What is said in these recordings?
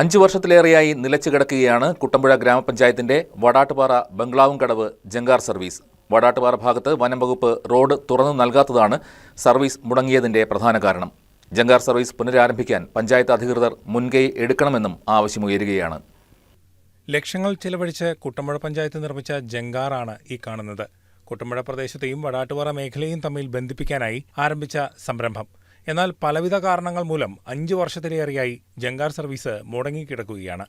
അഞ്ചു വർഷത്തിലേറെയായി നിലച്ചു കിടക്കുകയാണ് കുട്ടമ്പുഴ ഗ്രാമപഞ്ചായത്തിന്റെ വടാട്ടുപാറ ബംഗ്ലാവും കടവ് ജങ്കാർ സർവീസ്. വടാട്ടുപാറ ഭാഗത്ത് വനം വകുപ്പ് റോഡ് തുറന്നു നൽകാത്തതാണ് സർവീസ് മുടങ്ങിയതിന്റെ പ്രധാന കാരണം. ജങ്കാർ സർവീസ് പുനരാരംഭിക്കാൻ പഞ്ചായത്ത് അധികൃതർ മുൻകൈ എടുക്കണമെന്നും ആവശ്യമുയരുകയാണ്. ലക്ഷങ്ങൾ ചിലവഴിച്ച് കുട്ടമ്പുഴ പഞ്ചായത്ത് നിർമ്മിച്ച ജങ്കാറാണ് ഈ കാണുന്നത്. കുട്ടമ്പുഴ പ്രദേശത്തെയും വടാട്ടുപാറ മേഖലയും തമ്മിൽ ബന്ധിപ്പിക്കാനായി ആരംഭിച്ച സംരംഭം. എന്നാൽ പലവിധ കാരണങ്ങൾ മൂലം അഞ്ച് വർഷത്തിലേറെയായി ജങ്കാർ സർവീസ് മുടങ്ങിക്കിടക്കുകയാണ്.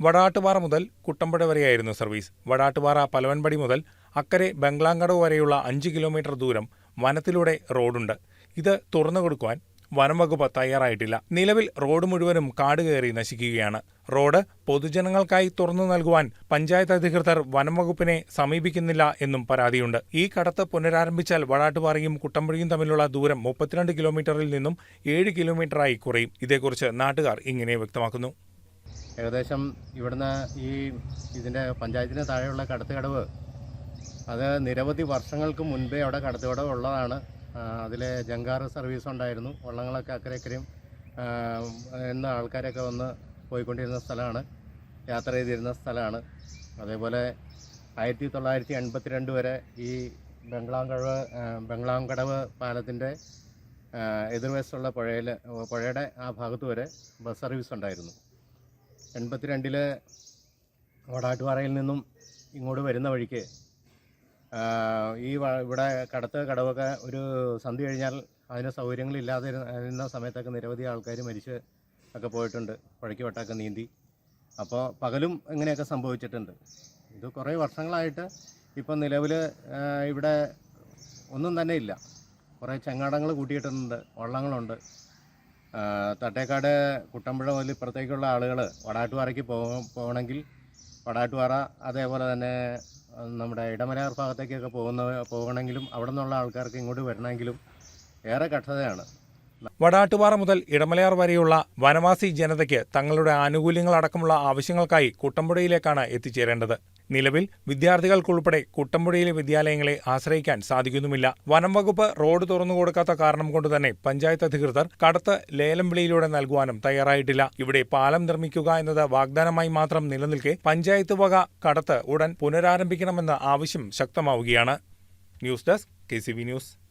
വടാട്ടുപാറ മുതൽ കുട്ടമ്പുഴ വരെയായിരുന്നു സർവീസ്. വടാട്ടുപാറ പലവൻപടി മുതൽ അക്കരെ ബംഗ്ലാങ്കടവ് വരെയുള്ള അഞ്ച് കിലോമീറ്റർ ദൂരം വനത്തിലൂടെ റോഡുണ്ട്. ഇത് തുറന്നു കൊടുക്കുവാൻ വനം വകുപ്പ് തയ്യാറായിട്ടില്ല. നിലവിൽ റോഡ് മുഴുവനും കാട് കയറി നശിക്കുകയാണ്. റോഡ് പൊതുജനങ്ങൾക്കായി തുറന്നു നൽകുവാൻ പഞ്ചായത്ത് അധികൃതർ വനംവകുപ്പിനെ സമീപിക്കുന്നില്ല എന്നും പരാതിയുണ്ട്. ഈ കടത്ത് പുനരാരംഭിച്ചാൽ വടാട്ടുപാറയും കുട്ടമ്പുഴയും തമ്മിലുള്ള ദൂരം മുപ്പത്തിരണ്ട് കിലോമീറ്ററിൽ നിന്നും ഏഴ് കിലോമീറ്ററായി കുറയും. ഇതേക്കുറിച്ച് നാട്ടുകാർ ഇങ്ങനെ വ്യക്തമാക്കുന്നു. ഏകദേശം ഇവിടുന്ന് ഈ ഇതിന്റെ പഞ്ചായത്തിന് താഴെയുള്ള കടത്തുകടവ് അത് നിരവധി വർഷങ്ങൾക്ക് മുൻപേ അവിടെ കടത്തുകടവ് ഉള്ളതാണ്. അതിൽ ജങ്കാർ സർവീസ് ഉണ്ടായിരുന്നു. വള്ളങ്ങളൊക്കെ അക്കരെ ഇക്കരെയും എന്ന ആൾക്കാരൊക്കെ വന്ന് പോയിക്കൊണ്ടിരുന്ന സ്ഥലമാണ്. യാത്ര ചെയ്തിരുന്ന സ്ഥലമാണ്. അതേപോലെ ആയിരത്തി തൊള്ളായിരത്തി എൺപത്തിരണ്ട് വരെ ഈ ബംഗ്ലാംകടവ് ബംഗ്ലാംകടവ് പാലത്തിന്റെ എതിർവശത്തുള്ള പുഴയിൽ പുഴയുടെ ആ ഭാഗത്ത് വരെ ബസ് സർവീസ് ഉണ്ടായിരുന്നു. എൺപത്തിരണ്ടിൽ വടാട്ടുപാറയിൽ നിന്നും ഇങ്ങോട്ട് വരുന്ന വഴിക്ക് ഈ ഇവിടെ കടത്ത് കടവൊക്കെ ഒരു സന്ധി കഴിഞ്ഞാൽ അതിന് സൗകര്യങ്ങളില്ലാതെ ഇരുന്ന സമയത്തൊക്കെ നിരവധി ആൾക്കാർ മരിച്ച് ഒക്കെ പോയിട്ടുണ്ട് പുഴയ്ക്ക് വട്ടമൊക്കെ നീന്തി. അപ്പോൾ പകലും ഇങ്ങനെയൊക്കെ സംഭവിച്ചിട്ടുണ്ട്. ഇത് കുറേ വർഷങ്ങളായിട്ട് ഇപ്പം നിലവിൽ ഇവിടെ ഒന്നും തന്നെ ഇല്ല. കുറേ ചങ്ങാടങ്ങൾ കൂട്ടിയിട്ടുണ്ട് വള്ളങ്ങളുണ്ട്. തട്ടേക്കാട് കുട്ടമ്പുഴ മുതൽ ഇപ്പുറത്തേക്കുള്ള ആളുകൾ വടാട്ടുപാറയ്ക്ക് പോകണമെങ്കിൽ വടാട്ടുപാറ അതേപോലെ തന്നെ നമ്മുടെ ഇടമലയാർ ഭാഗത്തേക്കൊക്കെ പോകുന്ന പോകണമെങ്കിലും അവിടെ നിന്നുള്ള ആൾക്കാർക്ക് ഇങ്ങോട്ട് വരണമെങ്കിലും ഏറെ കഷ്ടതയാണ് വടാട്ടുപാറ മുതൽ ഇടമലയാർ വരെയുള്ള വനവാസി ജനതയ്ക്ക് തങ്ങളുടെ ആനുകൂല്യങ്ങൾ അടക്കമുള്ള ആവശ്യങ്ങൾക്കായി കുട്ടമ്പുഴയിലേക്കാണ് എത്തിച്ചേരേണ്ടത്. നിലവിൽ വിദ്യാർത്ഥികൾക്കുൾപ്പെടെ കുട്ടമ്പുഴയിലെ വിദ്യാലയങ്ങളെ ആശ്രയിക്കാൻ സാധിക്കുന്നുമില്ല. വനം വകുപ്പ് റോഡ് തുറന്നു കൊടുക്കാത്ത കാരണം കൊണ്ട് തന്നെ പഞ്ചായത്ത് അധികൃതർ കടത്ത് ലേലം വിളിയിലൂടെ നൽകുവാനും തയ്യാറായിട്ടില്ല. ഇവിടെ പാലം നിർമ്മിക്കുക എന്നത് വാഗ്ദാനമായി മാത്രം നിലനിൽക്കെ പഞ്ചായത്ത് വക കടത്ത് ഉടൻ പുനരാരംഭിക്കണമെന്ന ആവശ്യം ശക്തമാവുകയാണ്. News desk K news.